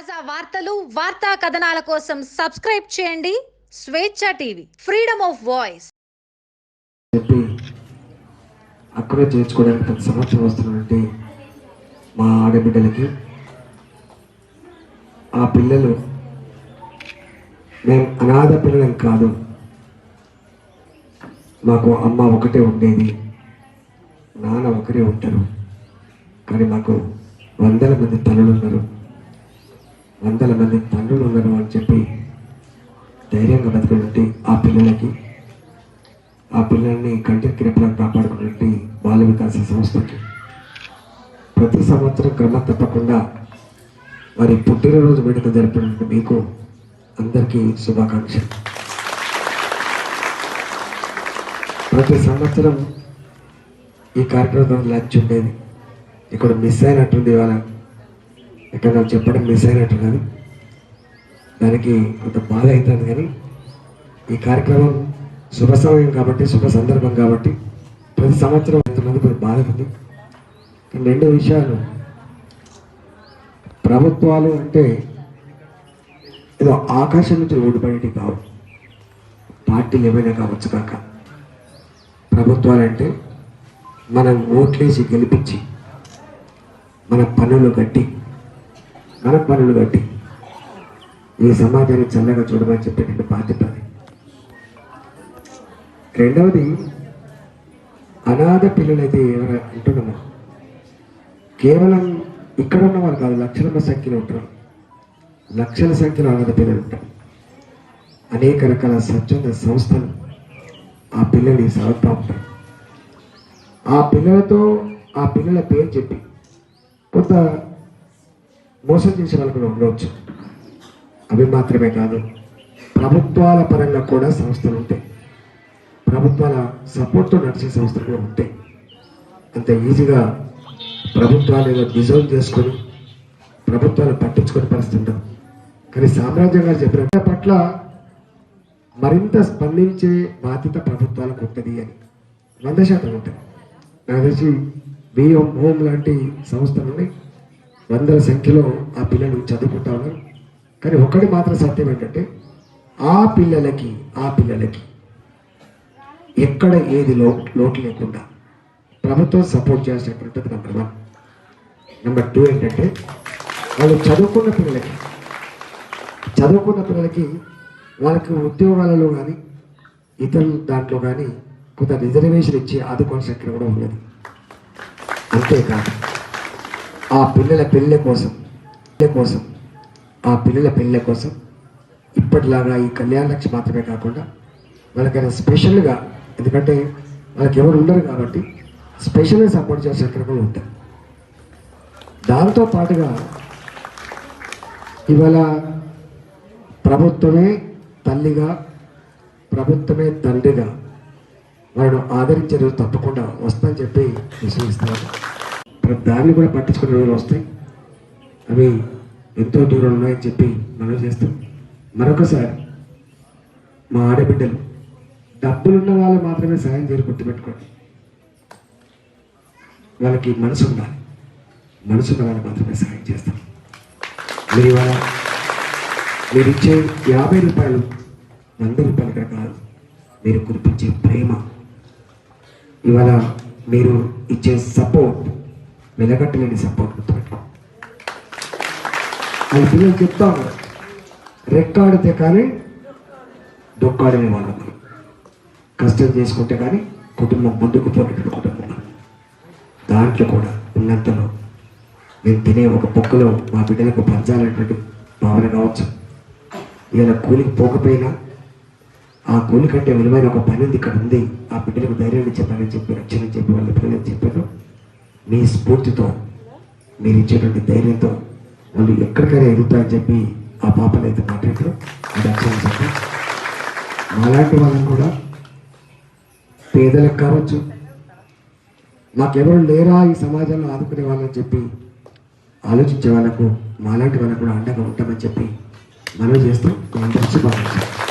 తాజా వార్తలు వార్తా కథనాల కోసం సబ్స్క్రైబ్ చేయండి. స్వేచ్ఛ టీవీ ఫ్రీడమ్ ఆఫ్ వాయిస్. చెప్పి అక్కడే చేర్చుకోవడానికి ప్రతి సంవత్సరం వస్తున్నటువంటి మా ఆడబిడ్డలకి ఆ పిల్లలు మేము అనాథ పిల్లలం కాదు. మాకు అమ్మ ఒకటే ఉండేది నాన్న ఒకరే ఉంటారు. కానీ మాకు వందల మంది తల్లులు ఉన్నారు. వందల మంది తండ్రులు ఉన్నారు అని చెప్పి ధైర్యంగా బతికినటువంటి ఆ పిల్లలకి ఆ పిల్లల్ని కంటికి కిరపడం కాపాడుకున్నట్టు బాల వికాస సంస్థకి. ప్రతి సంవత్సరం క్రమం తప్పకుండా వారి పుట్టినరోజు వేడుక జరిపినట్టు మీకు అందరికీ శుభాకాంక్షలు. ప్రతి సంవత్సరం ఈ కార్యక్రమం లంచ్ ఉండేది. ఇక్కడ మిస్ అయినట్టుంది ఇవాళ. ఇక్కడ నాకు చెప్పడం మిస్ అయినట్టున్నది దానికి కొంత బాధ అవుతుంది కానీ ఈ కార్యక్రమం శుభ సమయం కాబట్టి శుభ సందర్భం కాబట్టి ప్రతి సంవత్సరం అవుతున్నది కొంచెం బాధ ఉంది. రెండు విషయాలు. ప్రభుత్వాలు అంటే ఏదో ఆకాశం నుంచి ఓడిపడేటివి కావు. పార్టీలు ఏమైనా కావచ్చు కాక. ప్రభుత్వాలు అంటే మనం ఓట్లేసి గెలిపించి మన పనులు కట్టి మన పనులు కట్టి ఈ సమాజాన్ని చల్లగా చూడమని చెప్పేటువంటి బాధ్యత రెండవది అనాథ పిల్లలైతే ఎవరు అంటున్నామో కేవలం ఇక్కడ ఉన్న వాళ్ళు కాదు లక్షల సంఖ్యలో ఉంటారు. లక్షల సంఖ్యలో అనాథ పిల్లలు ఉంటారు. అనేక రకాల స్వచ్ఛంద సంస్థలు ఆ పిల్లల్ని సాగుతూ ఉంటారు ఆ పిల్లలతో ఆ పిల్లల పేరు చెప్పి కొంత మోసం చేసే వాళ్ళు కూడా ఉండవచ్చు. అవి మాత్రమే కాదు ప్రభుత్వాల పరంగా కూడా సంస్థలు ఉంటాయి. ప్రభుత్వాల సపోర్ట్తో నడిచే సంస్థలు కూడా ఉంటాయి. అంత ఈజీగా ప్రభుత్వాలు ఏదో డిజైన్ చేసుకొని ప్రభుత్వాలు పట్టించుకొని పరిస్థితి కానీ సామ్రాజ్యం గారు చెప్పిన పట్ల మరింత స్పందించే బాధ్యత ప్రభుత్వాలకు ఉంటుంది అని. వంద శాతం ఉంటుంది. నాకు తెలిసి బిఎం హోమ్ లాంటి సంస్థలు ఉన్నాయి. వందల సంఖ్యలో ఆ పిల్లలు చదువుకుంటా ఉన్నారు కానీ ఒకటి మాత్రం సత్యం ఏంటంటే ఆ పిల్లలకి ఆ పిల్లలకి ఎక్కడ ఏది లో లోటు లేకుండా ప్రభుత్వం సపోర్ట్ చేసినటువంటి నెంబర్ వన్ నెంబర్ టూ ఏంటంటే వాళ్ళు చదువుకున్న పిల్లలకి చదువుకున్న పిల్లలకి వాళ్ళకి ఉద్యోగాలలో కానీ ఇతర దాంట్లో కానీ కొంత రిజర్వేషన్ ఇచ్చి ఆదుకోవాల్సిన కూడా ఉన్నది అంతేకాదు. ఆ పిల్లల పెళ్ళి కోసం పెళ్ళి కోసం ఆ పిల్లల పెళ్ళి కోసం ఇప్పటిలాగా ఈ కళ్యాణ లక్ష్మి మాత్రమే కాకుండా వాళ్ళకైనా స్పెషల్గా ఎందుకంటే వాళ్ళకి ఎవరు ఉండరు కాబట్టి స్పెషల్గా సపోర్ట్ చేసే కార్యక్రమాలు ఉంటాయి. దాంతో పాటుగా ఇవాళ ప్రభుత్వమే తల్లిగా ప్రభుత్వమే తండ్రిగా వాళ్ళు ఆదరించే రోజు తప్పకుండా వస్తుందని చెప్పి విశ్వసిస్తున్నాను. ప్రతి దాన్ని కూడా పట్టించుకునే రోజులు వస్తాయి. అవి ఎంతో దూరం ఉన్నాయని చెప్పి మనం చేస్తాం. మరొకసారి మా ఆడబిడ్డలు డబ్బులున్న వాళ్ళు మాత్రమే సాయం చేయరు గుర్తుపెట్టుకోండి వాళ్ళకి మనసు ఉండాలి. మనసు ఉన్న వాళ్ళు మాత్రమే సాయం చేస్తాం. మీరు ఇవాళ మీరు ఇచ్చే యాభై రూపాయలు వంద రూపాయలు ఇక్కడ కాదు. మీరు కురిపించే ప్రేమ. ఇవాళ మీరు ఇచ్చే సపోర్ట్ వెలగట్టలేని సపోర్ట్ గుర్తుపెట్టుకో వాళ్ళ పిల్లలు చెప్తా ఉన్నారు. రెక్కాడితే కానీ దొక్కాడని వాళ్ళు కష్టం చేసుకుంటే కానీ కుటుంబం ముందుకు పోయినటువంటి కుటుంబం దాంట్లో కూడా ఉన్నంతలో నేను తినే ఒక పొక్కలో మా బిడ్డలకు పంచాలనేటువంటి భావన కావచ్చు ఇలా కూలికి పోకపోయినా ఆ కూలి కంటే విలువైన ఒక పని ఉంది ఇక్కడ ఉంది. ఆ బిడ్డలకు ధైర్యాన్ని చెప్పాలని చెప్పి రక్షణ చెప్పి వాళ్ళ పిల్లలకు చెప్పారు మీ స్ఫూర్తితో మీరు ఇచ్చేటువంటి ధైర్యంతో వాళ్ళు ఎక్కడికైనా ఎదుగుతాయని చెప్పి ఆ పాపలు అయితే మాట్లాడారు అది అక్షరం చెప్పి మాలాంటి వాళ్ళని కూడా పేదలకు కావచ్చు మాకెవరు లేరా ఈ సమాజంలో ఆదుకునే వాళ్ళని చెప్పి ఆలోచించే వాళ్ళకు మాలాంటి వాళ్ళకు కూడా అండగా ఉంటామని చెప్పి మనం చేస్తాం అందరికీ శుభాకాంక్షలు.